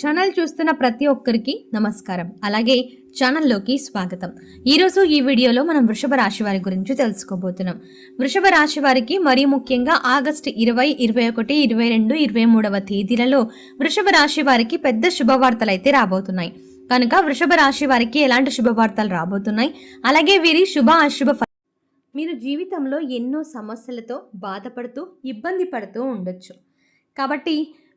Channel చూస్తున్న ప్రతి ఒక్కరికి నమస్కారం. అలాగే ఛానల్లోకి స్వాగతం. ఈరోజు ఈ వీడియోలో మనం వృషభ రాశి వారి గురించి తెలుసుకోబోతున్నాం. వృషభ రాశి వారికి మరీ ముఖ్యంగా ఆగస్టు ఇరవై ఇరవై ఒకటి ఇరవై రెండు ఇరవై మూడవ తేదీలలో వృషభ రాశి వారికి పెద్ద శుభవార్తలు అయితే రాబోతున్నాయి. కనుక వృషభ రాశి వారికి ఎలాంటి శుభవార్తలు రాబోతున్నాయి? అలాగే వీరి శుభ అశుభ మీరు జీవితంలో ఎన్నో సమస్యలతో బాధపడుతూ ఇబ్బంది పడుతూ ఉండొచ్చు. కాబట్టి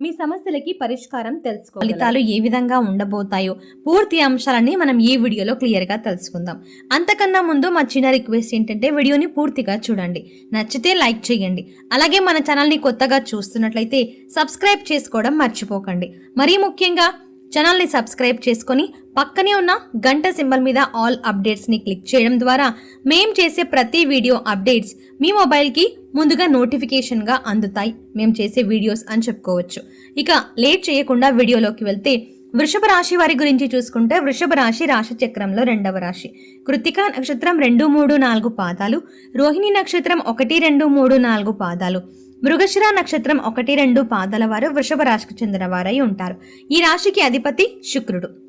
మీ సమస్యలకి పరిష్కారం తెలుసుకో ఫలితాలు ఏ విధంగా ఉండబోతాయో పూర్తి అంశాలన్నీ మనం ఈ వీడియోలో క్లియర్గా తెలుసుకుందాం. అంతకన్నా ముందు మా చిన్న రిక్వెస్ట్ ఏంటంటే వీడియోని పూర్తిగా చూడండి. నచ్చితే లైక్ చేయండి. అలాగే మన ఛానల్ని కొత్తగా చూస్తున్నట్లయితే సబ్స్క్రైబ్ చేసుకోవడం మర్చిపోకండి. మరీ ముఖ్యంగా ఛానల్ని సబ్స్క్రైబ్ చేసుకొని పక్కనే ఉన్న గంట సింబల్ మీద ఆల్ అప్డేట్స్ని క్లిక్ చేయడం ద్వారా మేం చేసే ప్రతి వీడియో అప్డేట్స్ మీ మొబైల్కి ముందుగా నోటిఫికేషన్గా అందుతాయి. మేము చేసే వీడియోస్ అని చెప్పుకోవచ్చు. ఇక లేట్ చేయకుండా వీడియోలోకి వెళ్తే వృషభ రాశి వారి గురించి చూసుకుంటే వృషభ రాశి రాశి చక్రంలో రెండవ రాశి. కృతికా నక్షత్రం రెండు మూడు నాలుగు పాదాలు రోహిణి నక్షత్రం ఒకటి రెండు మూడు నాలుగు పాదాలు. మృగశిర నక్షత్రం ఒకటి రెండు పాదాల వారు వృషభ రాశికి చెందిన వారై ఉంటారు. ఈ రాశికి అధిపతి శుక్రుడు.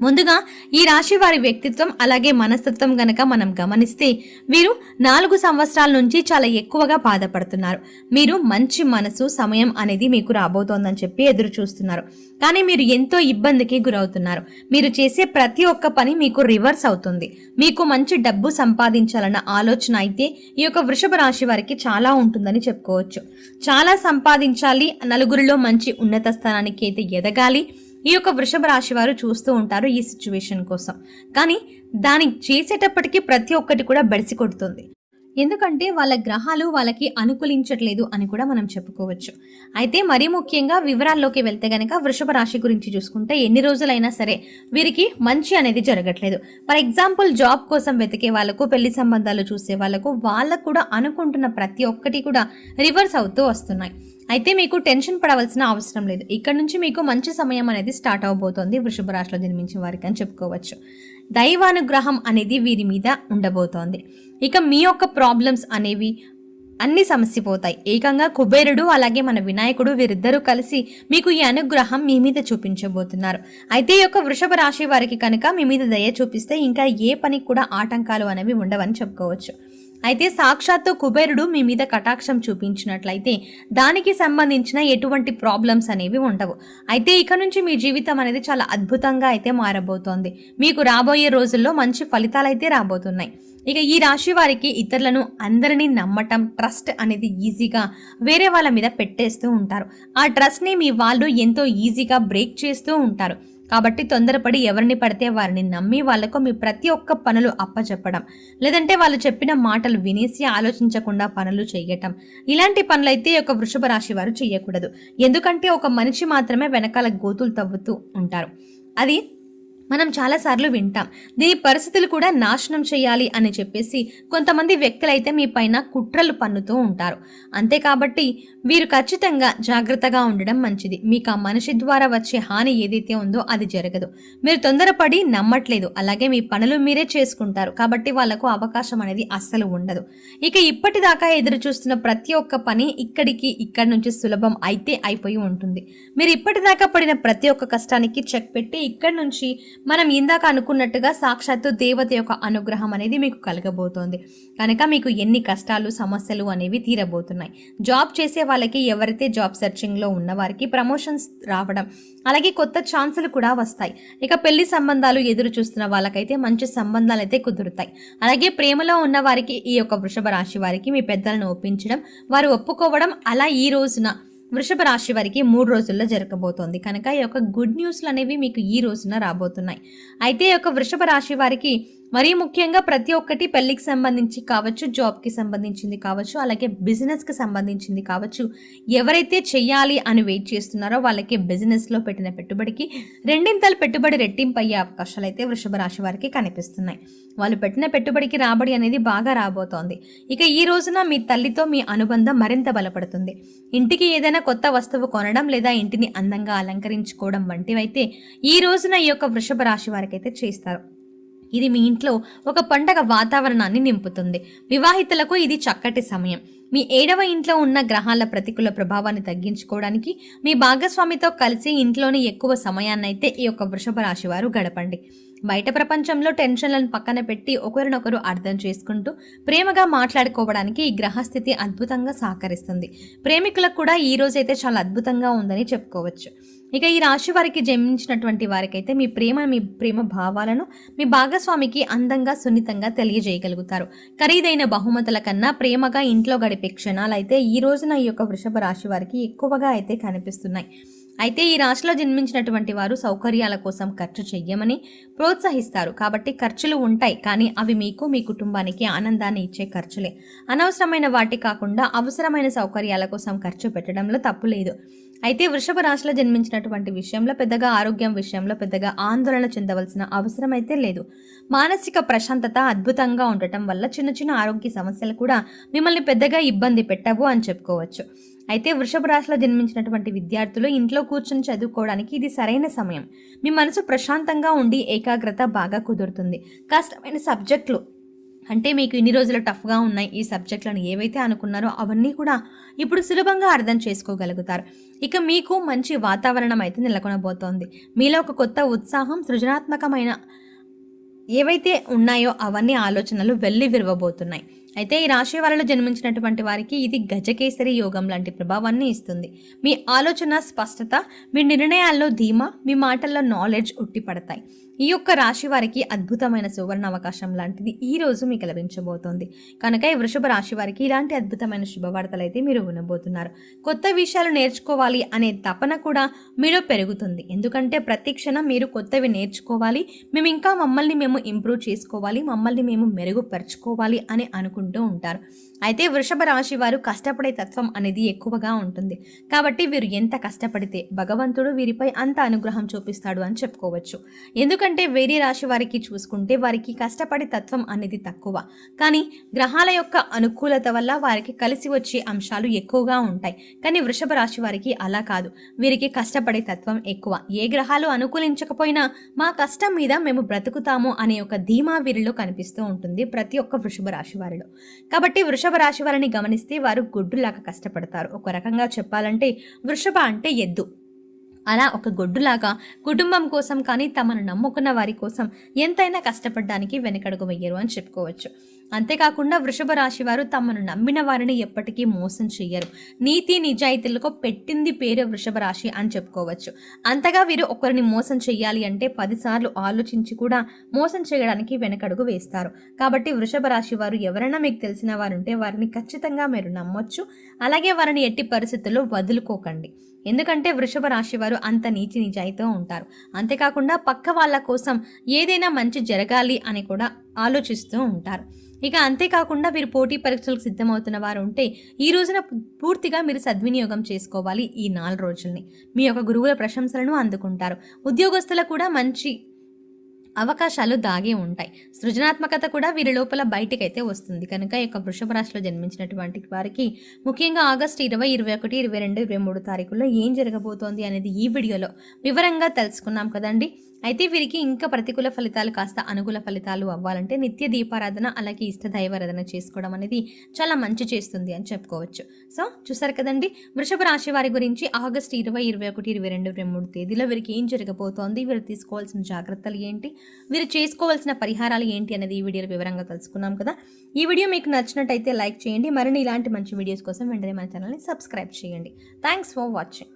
ముందుగా ఈ రాశి వారి వ్యక్తిత్వం అలాగే మనస్తత్వం గనక మనం గమనిస్తే వీరు నాలుగు సంవత్సరాల నుంచి చాలా ఎక్కువగా బాధపడుతున్నారు. మీరు మంచి మనసు సమయం అనేది మీకు రాబోతోందని చెప్పి ఎదురు చూస్తున్నారు. కానీ మీరు ఎంతో ఇబ్బందికి గురవుతున్నారు. మీరు చేసే ప్రతి ఒక్క పని మీకు రివర్స్ అవుతుంది. మీకు మంచి డబ్బు సంపాదించాలన్న ఆలోచన అయితే ఈ యొక్క వృషభ రాశి వారికి చాలా ఉంటుందని చెప్పుకోవచ్చు. చాలా సంపాదించాలి నలుగురిలో మంచి ఉన్నత స్థానానికి అయితే ఎదగాలి ఈ యొక్క వృషభ రాశి వారు చూస్తూ ఉంటారు ఈ సిచ్యువేషన్ కోసం. కానీ దాని చేసేటప్పటికి ప్రతి ఒక్కటి కూడా బెడిసి కొడుతుంది. ఎందుకంటే వాళ్ళ గ్రహాలు వాళ్ళకి అనుకూలించట్లేదు అని కూడా మనం చెప్పుకోవచ్చు. అయితే మరీ ముఖ్యంగా వివరాల్లోకి వెళ్తే గనక వృషభ రాశి గురించి చూసుకుంటే ఎన్ని రోజులైనా సరే వీరికి మంచి అనేది జరగట్లేదు. ఫర్ ఎగ్జాంపుల్ జాబ్ కోసం వెతికే వాళ్ళకు పెళ్ళి సంబంధాలు చూసే వాళ్ళకు వాళ్ళకు కూడా అనుకుంటున్న ప్రతి ఒక్కటి కూడా రివర్స్ అవుతూ వస్తున్నాయి. అయితే మీకు టెన్షన్ పడవలసిన అవసరం లేదు. ఇక్కడ నుంచి మీకు మంచి సమయం అనేది స్టార్ట్ అవబోతోంది వృషభ రాశిలో జన్మించిన వారికి అని చెప్పుకోవచ్చు. దైవానుగ్రహం అనేది వీరి మీద ఉండబోతోంది. ఇక మీ యొక్క ప్రాబ్లమ్స్ అనేవి అన్ని సమస్యపోతాయి ఏకంగా కుబేరుడు అలాగే మన వినాయకుడు వీరిద్దరూ కలిసి మీకు ఈ అనుగ్రహం మీ మీద చూపించబోతున్నారు. అయితే ఈ యొక్క వృషభ రాశి వారికి కనుక మీ మీద దయ చూపిస్తే ఇంకా ఏ పనికి కూడా ఆటంకాలు అనేవి ఉండవని చెప్పుకోవచ్చు. అయితే సాక్షాత్తు కుబేరుడు మీ మీద కటాక్షం చూపించినట్లయితే దానికి సంబంధించిన ఎటువంటి ప్రాబ్లమ్స్ అనేవి ఉండవు. అయితే ఇక నుంచి మీ జీవితం అనేది చాలా అద్భుతంగా అయితే మారబోతోంది. మీకు రాబోయే రోజుల్లో మంచి ఫలితాలు అయితే రాబోతున్నాయి. ఇక ఈ రాశి వారికి ఇతరులను అందరినీ నమ్మటం ట్రస్ట్ అనేది ఈజీగా వేరే వాళ్ళ మీద పెట్టేస్తూ ఉంటారు. ఆ ట్రస్ట్ని మీ వాళ్ళు ఎంతో ఈజీగా బ్రేక్ చేస్తూ ఉంటారు. కాబట్టి తొందరపడి ఎవరిని పడితే వారిని నమ్మి వాళ్ళకు మీ ప్రతి ఒక్క పనులు అప్పచెప్పడం. లేదంటే వాళ్ళు చెప్పిన మాటలు వినేసి ఆలోచించకుండా పనులు చేయటం. ఇలాంటి పనులైతే ఒక యొక్క వృషభ రాశి వారు చేయకూడదు. ఎందుకంటే ఒక మనిషి మాత్రమే వెనకాల గోతులు తవ్వుతూ ఉంటారు. అది మనం చాలాసార్లు వింటాం. దీని పరిస్థితులు కూడా నాశనం చేయాలి అని చెప్పేసి కొంతమంది వ్యక్తులైతే మీ పైన కుట్రలు పన్నుతూ ఉంటారు. అంతే కాబట్టి వీరు ఖచ్చితంగా జాగ్రత్తగా ఉండడం మంచిది. మీకు ఆ మనిషి ద్వారా వచ్చే హాని ఏదైతే ఉందో అది జరగదు. మీరు తొందరపడి నమ్మట్లేదు. అలాగే మీ పనులు మీరే చేసుకుంటారు. కాబట్టి వాళ్ళకు అవకాశం అనేది అస్సలు ఉండదు. ఇక ఇప్పటిదాకా ఎదురు చూస్తున్న ప్రతి ఒక్క పని ఇక్కడికి ఇక్కడి నుంచి సులభం అయితే అయిపోయి ఉంటుంది. మీరు ఇప్పటిదాకా పడిన ప్రతి ఒక్క కష్టానికి చెక్ పెట్టి ఇక్కడి నుంచి మనం ఇందాక అనుకున్నట్టుగా సాక్షాత్తు దేవత యొక్క అనుగ్రహం అనేది మీకు కలగబోతోంది. కనుక మీకు ఎన్ని కష్టాలు సమస్యలు అనేవి తీరబోతున్నాయి. జాబ్ చేసే వాళ్ళకి ఎవరైతే జాబ్ సెర్చింగ్లో ఉన్న వారికి ప్రమోషన్స్ రావడం అలాగే కొత్త ఛాన్సులు కూడా వస్తాయి. ఇక పెళ్ళి సంబంధాలు ఎదురు చూస్తున్న వాళ్ళకైతే మంచి సంబంధాలు అయితే కుదురుతాయి. అలాగే ప్రేమలో ఉన్న వారికి ఈ యొక్క వృషభ రాశి వారికి మీ పెద్దలను ఒప్పించడం వారు ఒప్పుకోవడం అలా ఈ రోజున వృషభ రాశి వారికి మూడు రోజుల్లో జరగబోతోంది. కనుక ఈ యొక్క గుడ్ న్యూస్లు అనేవి మీకు ఈ రోజున రాబోతున్నాయి. అయితే ఈ యొక్క వృషభ రాశి వారికి మరీ ముఖ్యంగా ప్రతి ఒక్కటి పెళ్ళికి సంబంధించి కావచ్చు జాబ్కి సంబంధించింది కావచ్చు అలాగే బిజినెస్కి సంబంధించింది కావచ్చు ఎవరైతే చెయ్యాలి అని వెయిట్ చేస్తున్నారో వాళ్ళకి బిజినెస్లో పెట్టిన పెట్టుబడికి రెండింతలు పెట్టుబడి రెట్టింపు అయ్యే అవకాశాలు అయితే వృషభ రాశి వారికి కనిపిస్తున్నాయి. వాళ్ళు పెట్టిన పెట్టుబడికి రాబడి అనేది బాగా రాబోతోంది. ఇక ఈ రోజున మీ తల్లితో మీ అనుబంధం మరింత బలపడుతుంది. ఇంటికి ఏదైనా కొత్త వస్తువు కొనడం లేదా ఇంటిని అందంగా అలంకరించుకోవడం వంటివైతే ఈ రోజున ఈ యొక్క వృషభ రాశి వారికి అయితే చేస్తారు. ఇది మీ ఇంట్లో ఒక పండగ వాతావరణాన్ని నింపుతుంది. వివాహితులకు ఇది చక్కటి సమయం. మీ ఏడవ ఇంట్లో ఉన్న గ్రహాల ప్రతికూల ప్రభావాన్ని తగ్గించుకోవడానికి మీ భాగస్వామితో కలిసి ఇంట్లోని ఎక్కువ సమయాన్నైతే ఈ యొక్క వృషభ రాశి వారు గడపండి. బయట ప్రపంచంలో టెన్షన్లను పక్కన పెట్టి ఒకరినొకరు అర్థం చేసుకుంటూ ప్రేమగా మాట్లాడుకోవడానికి ఈ గ్రహస్థితి అద్భుతంగా సహకరిస్తుంది. ప్రేమికులకు కూడా ఈ రోజైతే చాలా అద్భుతంగా ఉందని చెప్పుకోవచ్చు. ఇక ఈ రాశి వారికి జన్మించినటువంటి వారికైతే మీ ప్రేమ మీ ప్రేమ భావాలను మీ భాగస్వామికి అందంగా సున్నితంగా తెలియజేయగలుగుతారు. ఖరీదైన బహుమతుల కన్నా ప్రేమగా ఇంట్లో గడిపే క్షణాలు అయితే ఈ రోజున ఈ యొక్క వృషభ రాశి వారికి ఎక్కువగా అయితే కనిపిస్తున్నాయి. అయితే ఈ రాశిలో జన్మించినటువంటి వారు సౌకర్యాల కోసం ఖర్చు చెయ్యమని ప్రోత్సహిస్తారు. కాబట్టి ఖర్చులు ఉంటాయి కానీ అవి మీకు మీ కుటుంబానికి ఆనందాన్ని ఇచ్చే ఖర్చులే. అనవసరమైన వాటి కాకుండా అవసరమైన సౌకర్యాల కోసం ఖర్చు పెట్టడంలో తప్పు లేదు. అయితే వృషభ రాశిలో జన్మించినటువంటి విషయంలో పెద్దగా ఆరోగ్యం విషయంలో పెద్దగా ఆందోళన చెందవలసిన అవసరం అయితే లేదు. మానసిక ప్రశాంతత అద్భుతంగా ఉండటం వల్ల చిన్న చిన్న ఆరోగ్య సమస్యలు కూడా మిమ్మల్ని పెద్దగా ఇబ్బంది పెట్టవు అని చెప్పుకోవచ్చు. అయితే వృషభ రాశిలో జన్మించినటువంటి విద్యార్థులు ఇంట్లో కూర్చొని చదువుకోవడానికి ఇది సరైన సమయం. మీ మనసు ప్రశాంతంగా ఉండి ఏకాగ్రత బాగా కుదురుతుంది. కష్టమైన సబ్జెక్టులు అంటే మీకు ఇన్ని రోజులు టఫ్గా ఉన్నాయి ఈ సబ్జెక్టులను ఏవైతే అనుకున్నారో అవన్నీ కూడా ఇప్పుడు సులభంగా అర్థం చేసుకోగలుగుతారు. ఇక మీకు మంచి వాతావరణం అయితే నెలకొనబోతోంది. మీలో ఒక కొత్త ఉత్సాహం సృజనాత్మకమైన ఏవైతే ఉన్నాయో అవన్నీ ఆలోచనలు వెళ్ళి విరవబోతున్నాయి. అయితే ఈ రాశి వారిలో జన్మించినటువంటి వారికి ఇది గజకేసరి యోగం లాంటి ప్రభావాన్ని ఇస్తుంది. మీ ఆలోచన స్పష్టత మీ నిర్ణయాల్లో ధీమా మీ మాటల్లో నాలెడ్జ్ ఉట్టిపడతాయి ఈ యొక్క రాశి వారికి అద్భుతమైన సువర్ణ అవకాశం లాంటిది ఈ రోజు మీకు లభించబోతోంది. కనుక ఈ వృషభ రాశి వారికి ఇలాంటి అద్భుతమైన శుభవార్తలు అయితే మీరు వినబోతున్నారు. కొత్త విషయాలు నేర్చుకోవాలి అనే తపన కూడా మీలో పెరుగుతుంది. ఎందుకంటే ప్రతి క్షణం మీరు కొత్తవి నేర్చుకోవాలి. మేము ఇంకా మమ్మల్ని మేము ఇంప్రూవ్ చేసుకోవాలి. మమ్మల్ని మేము మెరుగుపరుచుకోవాలి అని చేసుకుంటూ ఉంటారు. అయితే వృషభ రాశి వారు కష్టపడే తత్వం అనేది ఎక్కువగా ఉంటుంది. కాబట్టి వీరు ఎంత కష్టపడితే భగవంతుడు వీరిపై అంత అనుగ్రహం చూపిస్తాడు అని చెప్పుకోవచ్చు. ఎందుకంటే వేరే రాశి వారికి చూసుకుంటే వారికి కష్టపడే తత్వం అనేది తక్కువ. కానీ గ్రహాల యొక్క అనుకూలత వల్ల వారికి కలిసి వచ్చే అంశాలు ఎక్కువగా ఉంటాయి. కానీ వృషభ రాశి వారికి అలా కాదు. వీరికి కష్టపడే తత్వం ఎక్కువ. ఏ గ్రహాలు అనుకూలించకపోయినా మా కష్టం మీద మేము బ్రతుకుతాము అనే ఒక ధీమా వీరిలో కనిపిస్తూ ఉంటుంది ప్రతి ఒక్క వృషభ రాశి వారిలో. కాబట్టి వృషభ రాశి వారిని గమనిస్తే వారు గొడ్డులాగా కష్టపడతారు. ఒక రకంగా చెప్పాలంటే వృషభ అంటే ఎద్దు. అలా ఒక గొడ్డులాగా కుటుంబం కోసం కానీ తమను నమ్ముకున్న వారి కోసం ఎంతైనా కష్టపడడానికి వెనకడుగు వెయ్యరు అని చెప్పుకోవచ్చు. అంతేకాకుండా వృషభ రాశి వారు తమను నమ్మిన వారిని ఎప్పటికీ మోసం చేయరు నీతి నిజాయితీలకు పెట్టింది పేరు వృషభ రాశి అని చెప్పుకోవచ్చు. అంతగా వీరు ఒకరిని మోసం చేయాలి అంటే పదిసార్లు ఆలోచించి కూడా మోసం చేయడానికి వెనకడుగు వేస్తారు. కాబట్టి వృషభ రాశి వారు ఎవరైనా మీకు తెలిసిన వారు ఉంటే వారిని ఖచ్చితంగా మీరు నమ్మొచ్చు. అలాగే వారిని ఎట్టి పరిస్థితుల్లో వదులుకోకండి. ఎందుకంటే వృషభ రాశి వారు అంత నీతి నిజాయితీతో ఉంటారు. అంతేకాకుండా పక్క వాళ్ళ కోసం ఏదైనా మంచి జరగాలి అని కూడా ఆలోచిస్తూ ఉంటారు. ఇక అంతేకాకుండా వీరు పోటీ పరీక్షలకు సిద్ధమవుతున్న వారు ఉంటే ఈ రోజున పూర్తిగా మీరు సద్వినియోగం చేసుకోవాలి ఈ నాలుగు రోజుల్ని. మీ యొక్క గురువుల ప్రశంసలను అందుకుంటారు. ఉద్యోగస్తులకు కూడా మంచి అవకాశాలు దాగే ఉంటాయి. సృజనాత్మకత కూడా వీరి లోపల బయటికైతే వస్తుంది. కనుక ఈ యొక్క వృషభ రాశిలో జన్మించినటువంటి వారికి ముఖ్యంగా ఆగస్టు ఇరవై ఇరవై ఒకటి ఇరవై రెండు ఇరవై మూడు తారీఖుల్లో ఏం జరగబోతోంది అనేది ఈ వీడియోలో వివరంగా తెలుసుకున్నాం కదండి. అయితే వీరికి ఇంకా ప్రతికూల ఫలితాలు కాస్త అనుకూల ఫలితాలు అవ్వాలంటే నిత్య దీపారాధన అలాగే ఇష్ట దైవారాధన చేసుకోవడం అనేది చాలా మంచి చేస్తుంది అని చెప్పుకోవచ్చు. సో చూసారు కదండి? వృషభ రాశి వారి గురించి ఆగస్టు ఇరవై ఇరవై ఒకటి ఇరవై రెండు ఇరవై మూడు తేదీలో వీరికి ఏం జరగబోతోంది? వీరు తీసుకోవాల్సిన జాగ్రత్తలు ఏంటి? వీరు చేసుకోవాల్సిన పరిహారాలు ఏంటి అనేది ఈ వీడియోలో వివరంగా తెలుసుకున్నాం కదా? ఈ వీడియో మీకు నచ్చినట్టయితే లైక్ చేయండి. మరిన్ని ఇలాంటి మంచి వీడియోస్ కోసం వెంటనే మన ఛానల్ని సబ్స్క్రైబ్ చేయండి. Thanks for watching.